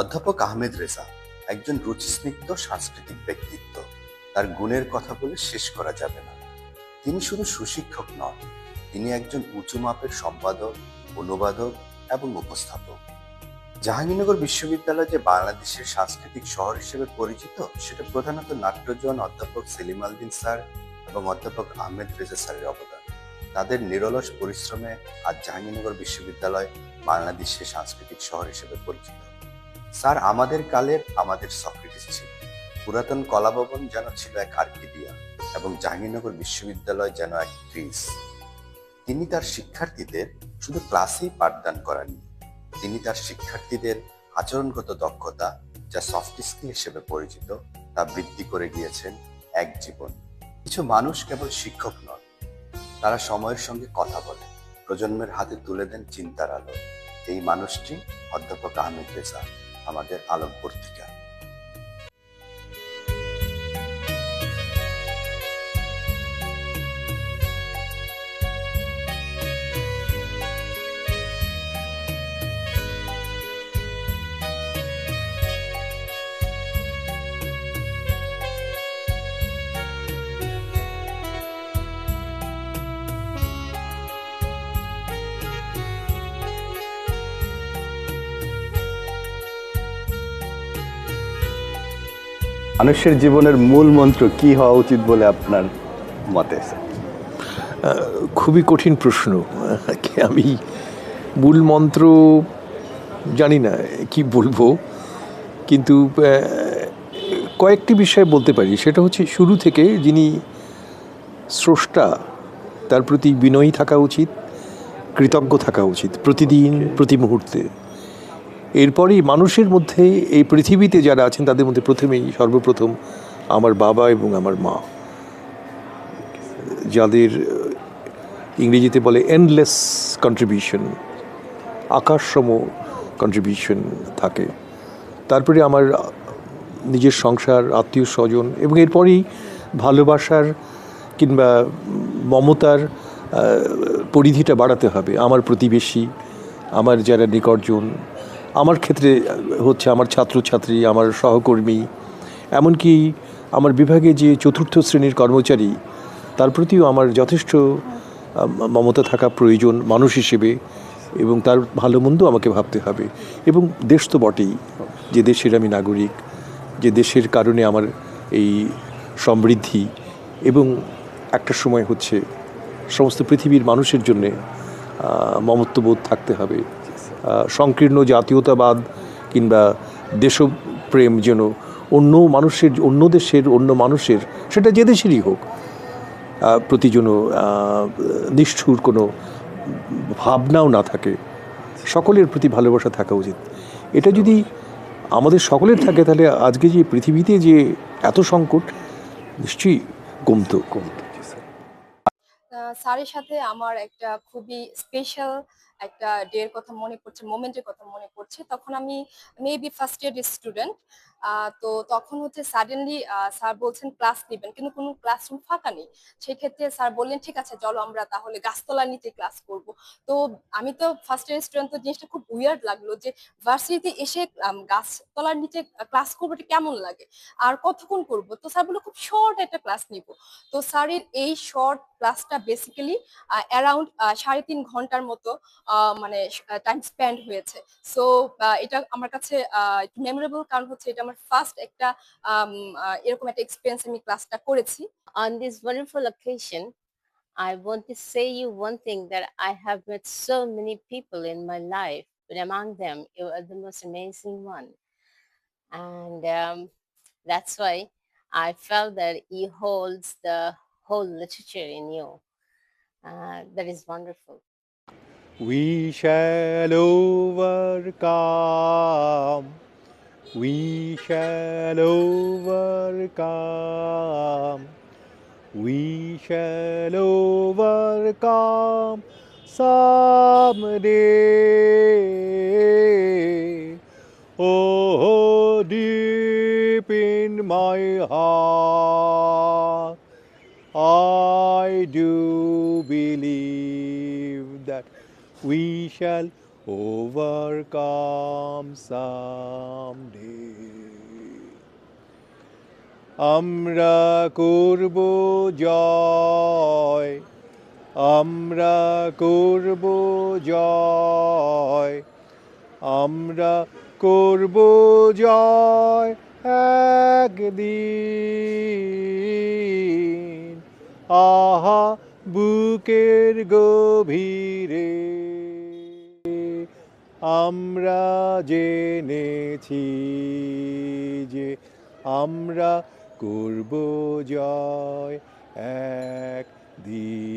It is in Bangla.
অধ্যাপক আহমেদ রেজা একজন রুচিস্নিগ্ধ সাংস্কৃতিক ব্যক্তিত্ব। তার গুণের কথা বলে শেষ করা যাবে না। তিনি শুধু সুশিক্ষক নন, তিনি একজন উঁচু মাপের সম্পাদক, অনুবাদক এবং উপস্থাপক। জাহাঙ্গীরনগর বিশ্ববিদ্যালয় যে বাংলাদেশের সাংস্কৃতিক শহর হিসেবে পরিচিত, সেটা প্রধানত নাট্যজন অধ্যাপক সেলিম আলদিন স্যার এবং অধ্যাপক আহমেদ রেজা স্যারের অবদান। তাদের নিরলস পরিশ্রমে আজ জাহাঙ্গীরনগর বিশ্ববিদ্যালয় বাংলাদেশের সাংস্কৃতিক শহর হিসেবে পরিচিত। স্যার, আমাদের কালের আমাদের সক্রেটিস ছিল। পুরাতন কলাভবন যেন ছিল এক আর্কিডিয়া এবং জাহাঙ্গীরনগর বিশ্ববিদ্যালয় যেন এক গ্রিস তিনি তার শিক্ষার্থীদের শুধু ক্লাসেই পাঠদান করাননি, তিনি তার শিক্ষার্থীদের আচরণগত দক্ষতা যা সফট স্কিল হিসেবে পরিচিত তা বৃদ্ধি করে গিয়েছেন এক জীবন। কিছু মানুষ কেবল শিক্ষক নন, তারা সময়ের সঙ্গে কথা বলে, প্রজন্মের হাতে তুলে দেন চিন্তার আলো। এই মানুষটি অধ্যাপক আহমেদ রেজা। আমাদের আলমপুর পত্রিকা মানুষের জীবনের মূল মন্ত্র কি হওয়া উচিত বলে আপনার মতে খুবই কঠিন প্রশ্ন। আমি মূল মন্ত্র জানি না কি বলব, কিন্তু কয়েকটি বিষয় বলতে পারি। সেটা হচ্ছে শুরু থেকে যিনি স্রষ্টা, তার প্রতি বিনয়ী থাকা উচিত, কৃতজ্ঞ থাকা উচিত প্রতিদিন, প্রতি মুহূর্তে। এরপরেই মানুষের মধ্যে এই পৃথিবীতে যারা আছেন, তাদের মধ্যে প্রথমেই, সর্বপ্রথম আমার বাবা এবং আমার মা। যাদের ইংরেজিতে বলে এন্ডলেস কন্ট্রিবিউশন আকাশসম কন্ট্রিবিউশন থাকে। তারপরে আমার নিজের সংসার, আত্মীয় স্বজন এবং এরপরেই ভালোবাসার কিংবা মমতার পরিধিটা বাড়াতে হবে। আমার প্রতিবেশী, আমার যারা নিকটজন আমার ক্ষেত্রে হচ্ছে আমার ছাত্রছাত্রী, আমার সহকর্মী, এমনকি আমার বিভাগে যে চতুর্থ শ্রেণির কর্মচারী, তার প্রতিও আমার যথেষ্ট মমতা থাকা প্রয়োজন মানুষ হিসেবে এবং তার ভালো মন্দ আমাকে ভাবতে হবে। এবং দেশ তো বটেই যে দেশের আমি নাগরিক, যে দেশের কারণে আমার এই সমৃদ্ধি এবং একটা সময় হচ্ছে সমস্ত পৃথিবীর মানুষের জন্যে মমত্ববোধ থাকতে হবে। সংকীর্ণ জাতীয়তাবাদ কিংবা দেশপ্রেম যেন অন্য মানুষের, অন্য দেশের, অন্য মানুষের, সেটা যে দেশেরই হোক প্রতি যেন নিষ্ঠুর কোনো ভাবনাও না থাকে, সকলের প্রতি ভালোবাসা থাকা উচিত। এটা যদি আমাদের সকলের থাকে, তাহলে আজকে যে পৃথিবীতে যে এত সংকট, নিশ্চয়ই কমতো। কমতো স্যারের সাথে আমার একটা খুবই স্পেশাল একটা ডের কথা মনে পড়ছে মোমেন্টের কথা মনে পড়ছে, তখন আমি মেবি ফার্স্ট ইয়ার স্টুডেন্ট তো তখন হচ্ছে সাডেনলি স্যার বলছেন ক্লাস নেবেন, কিন্তু কোনো ক্লাসরুম ফাঁকা নেই। সেক্ষেত্রে স্যার বললেন, ঠিক আছে, চলো আমরা তাহলে গাছতলার নিচে ক্লাস করব। তো আমি তো ফার্স্ট ইয়ার স্টুডেন্ট তো জিনিসটা খুব উইয়ার্ড লাগল যে ভার্সিটিতে এসে গাছতলার নিচে ক্লাস করব এটা কেমন লাগে? আর কতক্ষণ করব? তো স্যার বলল, খুব শর্ট একটা ক্লাস নিব। তো স্যারের এই শর্ট ক্লাসটা বেসিক্যালি অ্যারাউন্ড সাড়ে তিন ঘণ্টার মতো মানে টাইম স্পেন্ড হয়েছে। সো এটা আমার কাছে মেমোরেবল কারণ হচ্ছে এটা ফার্স্ট একটা আম, আহ, এরকম একটা এক্সপিরিয়েন্স আমি ক্লাসটা করেছি on this wonderful occasion, I want to say you one thing that I have met so many people in my life, but among them, you are the most amazing one. And um, that's why I felt that he holds the whole literature in you. Uh, that is wonderful. We shall overcome. We shall overcome. We shall overcome someday. Oh, deep in my heart, I do believe that we shall overcome someday. আমরা করব জয় আমরা করব জয় আমরা করব জয় একদিন আহা বুকের গভীরে আমরা জেনেছি যে আমরা করব জয় একদিন।